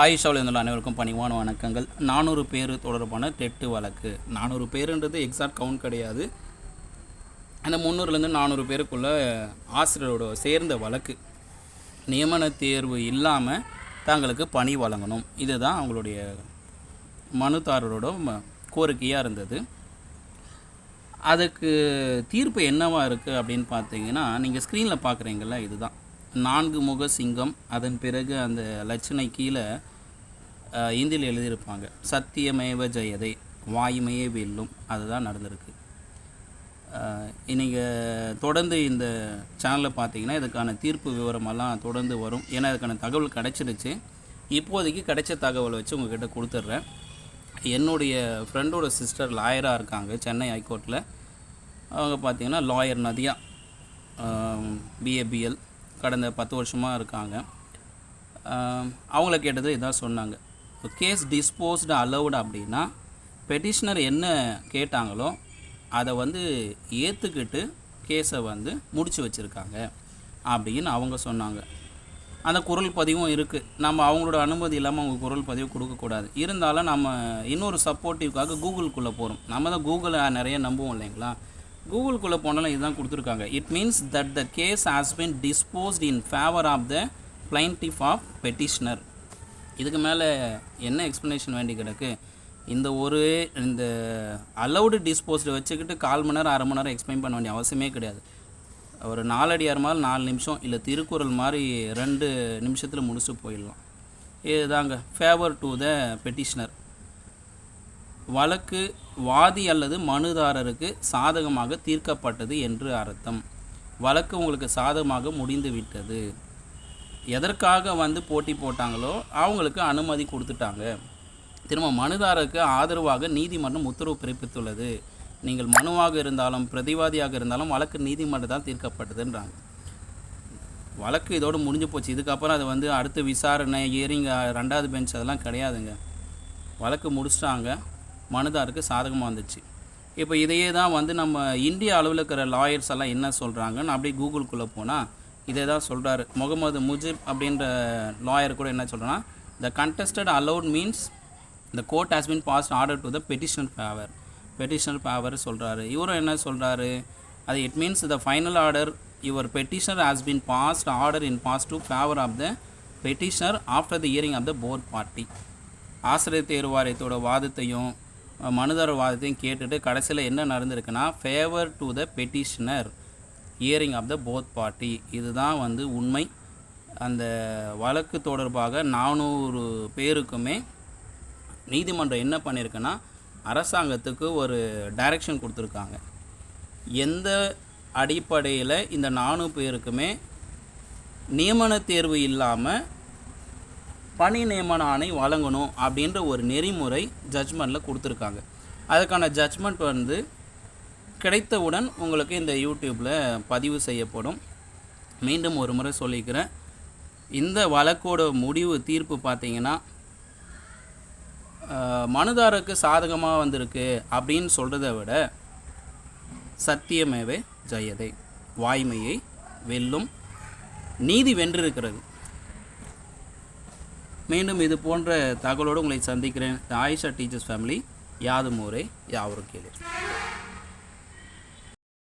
ஆயிஷாவில் இருந்துள்ள அனைவருக்கும் பணிவான வணக்கங்கள். நானூறு பேர் தொடர்பான டெட்டு வழக்கு. நானூறு பேருன்றது எக்ஸாக்ட் கவுண்ட் கிடையாது. அந்த முந்நூறுலேருந்து நானூறு பேருக்குள்ள ஆசிரியரோட சேர்ந்த வழக்கு. நியமன தேர்வு இல்லாமல் தங்களுக்கு பணி வழங்கணும். இதுதான் அவங்களுடைய மனுதாரரோட கோரிக்கையாக இருந்தது. அதுக்கு தீர்ப்பு என்னவாக இருக்குது அப்படின்னு பார்த்தீங்கன்னா நீங்கள் ஸ்க்ரீனில் பார்க்குறீங்களா இதுதான். நான்கு முக சிங்கம். அதன் பிறகு அந்த லட்சணை கீழே இந்தியில் எழுதியிருப்பாங்க. சத்தியமேவ ஜெயதை வாய்மையே வெல்லும். அதுதான் நடந்திருக்கு. நீங்கள் தொடர்ந்து இந்த சேனலில் பார்த்தீங்கன்னா இதுக்கான தீர்ப்பு விவரமெல்லாம் தொடர்ந்து வரும். ஏன்னா அதுக்கான தகவல் கிடச்சிருச்சு. இப்போதைக்கு கிடைச்ச தகவலை வச்சு உங்ககிட்ட கொடுத்துட்றேன். என்னுடைய ஃப்ரெண்டோட சிஸ்டர் லாயராக இருக்காங்க சென்னை ஹைகோர்ட்டில் அவங்க பார்த்தீங்கன்னா லாயர் நதியா பிஏபிஎல் கடந்த பத்து வருஷமாக இருக்காங்க. அவங்கள கேட்டது இதான் சொன்னாங்க. கேஸ் டிஸ்போஸ்டு அலௌடு அப்படின்னா பெட்டிஷனர் என்ன கேட்டாங்களோ அதை வந்து ஏற்றுக்கிட்டு கேஸை வந்து முடித்து வச்சுருக்காங்க அப்படின்னு அவங்க சொன்னாங்க. அந்த குரல் பதிவும் இருக்குது நம்ம அவங்களோட அனுமதி இல்லாமல் அவங்க குரல் பதிவு கொடுக்கக்கூடாது இருந்தாலும் நம்ம இன்னொரு சப்போர்ட்டிவ்க்காக கூகுளுக்குள்ளே போகிறோம் நம்ம தான் கூகுளை நிறைய நம்புவோம் இல்லைங்களா? கூகுளுக்குள்ளே போனாலும் இதுதான் கொடுத்துருக்காங்க. It means that the case has been disposed in favour of the plaintiff of petitioner இதுக்கு மேலே என்ன எக்ஸ்ப்ளனேஷன் வேண்டி கிடக்கு? இந்த ஒரு இந்த அலௌடு டிஸ்போஸ்டு வச்சுக்கிட்டு கால் மணி நேரம் அரை மணி நேரம் எக்ஸ்பிளைன் பண்ண வேண்டிய அவசியமே கிடையாது. ஒரு நாலடியார் மாதிரி நாலு நிமிஷம் இல்லை திருக்குறள் மாதிரி ரெண்டு நிமிஷத்தில் முடிச்சு போயிடலாம். இதுதாங்க ஃபேவர் டு த பெட்டிஷனர் வழக்கு வாதி அல்லது மனுதாரருக்கு சாதகமாக தீர்க்கப்பட்டது என்று அர்த்தம். வழக்கு உங்களுக்கு சாதகமாக முடிந்து விட்டது எதற்காக வந்து போட்டி போட்டாங்களோ அவங்களுக்கு அனுமதி கொடுத்துட்டாங்க. திரும்ப மனுதாரருக்கு ஆதரவாக நீதிமன்றம் உத்தரவு பிறப்பித்துள்ளது. நீங்கள் மனுவாக இருந்தாலும் பிரதிவாதியாக இருந்தாலும் வழக்கு நீதிமன்றத்தால் தீர்க்கப்பட்டதுன்றாங்க. வழக்கு இதோடு முடிஞ்சு போச்சு. இதுக்கப்புறம் அது வந்து அடுத்த விசாரணை ஏறிங்க ரெண்டாவது பெஞ்ச் அதெல்லாம் கிடையாதுங்க. வழக்கு முடிச்சிட்டாங்க. மனுதாருக்கு சாதகமாக வந்துச்சு. இப்போ இதையே தான் வந்து நம்ம இந்திய அளவில் இருக்கிற லாயர்ஸ் எல்லாம் என்ன சொல்கிறாங்கன்னு அப்படியே கூகுளுக்குள்ளே போனால் இதே தான் சொல்கிறாரு முகமது முஜிப் அப்படின்ற லாயர் கூட என்ன சொல்கிறேன்னா the contested allowed means the court has been passed order to the petitioner favour petitioner favour சொல்கிறாரு இவரும் என்ன சொல்கிறாரு அது it means the final order your petitioner has been passed order in pass to favour of the petitioner after the hearing of the board party ஆசிரியர் தேர்வு வாரியத்தோட வாதத்தையும் அஹ், வாதத்தையும் கேட்டுட்டு கடைசியில் என்ன நடந்திருக்குன்னா favour to the petitioner hearing of the both party இதுதான் வந்து உண்மை. அந்த வழக்கு தொடர்பாக நானூறு பேருக்குமே நீதிமன்றம் என்ன பண்ணியிருக்குன்னா அரசாங்கத்துக்கு ஒரு டைரக்ஷன் கொடுத்துருக்காங்க. எந்த அடிப்படையில் இந்த நானூறு பேருக்குமே நியமன தேர்வு இல்லாமல் பணி நியமன ஆணை வழங்கணும் அப்படின்ற ஒரு நெறிமுறை ஜட்ஜ்மெண்ட்டில் கொடுத்துருக்காங்க. அதுக்கான ஜட்ஜ்மெண்ட் வந்து கிடைத்தவுடன் உங்களுக்கு இந்த யூடியூப்பில் பதிவு செய்யப்படும். மீண்டும் ஒரு முறை சொல்லிக்கிறேன். இந்த வழக்கோட முடிவு தீர்ப்பு பார்த்தீங்கன்னா மனுதாரருக்கு சாதகமாக வந்திருக்கு அப்படின்னு சொல்கிறத விட சத்தியமேவே ஜெயதே. வாய்மையை வெல்லும். நீதி வென்றிருக்கிறது. மீண்டும் இது போன்ற தகவலோடு உங்களை சந்திக்கிறேன். Ayesha teachers family. யாதும் ஊரே யாவரும் கேளு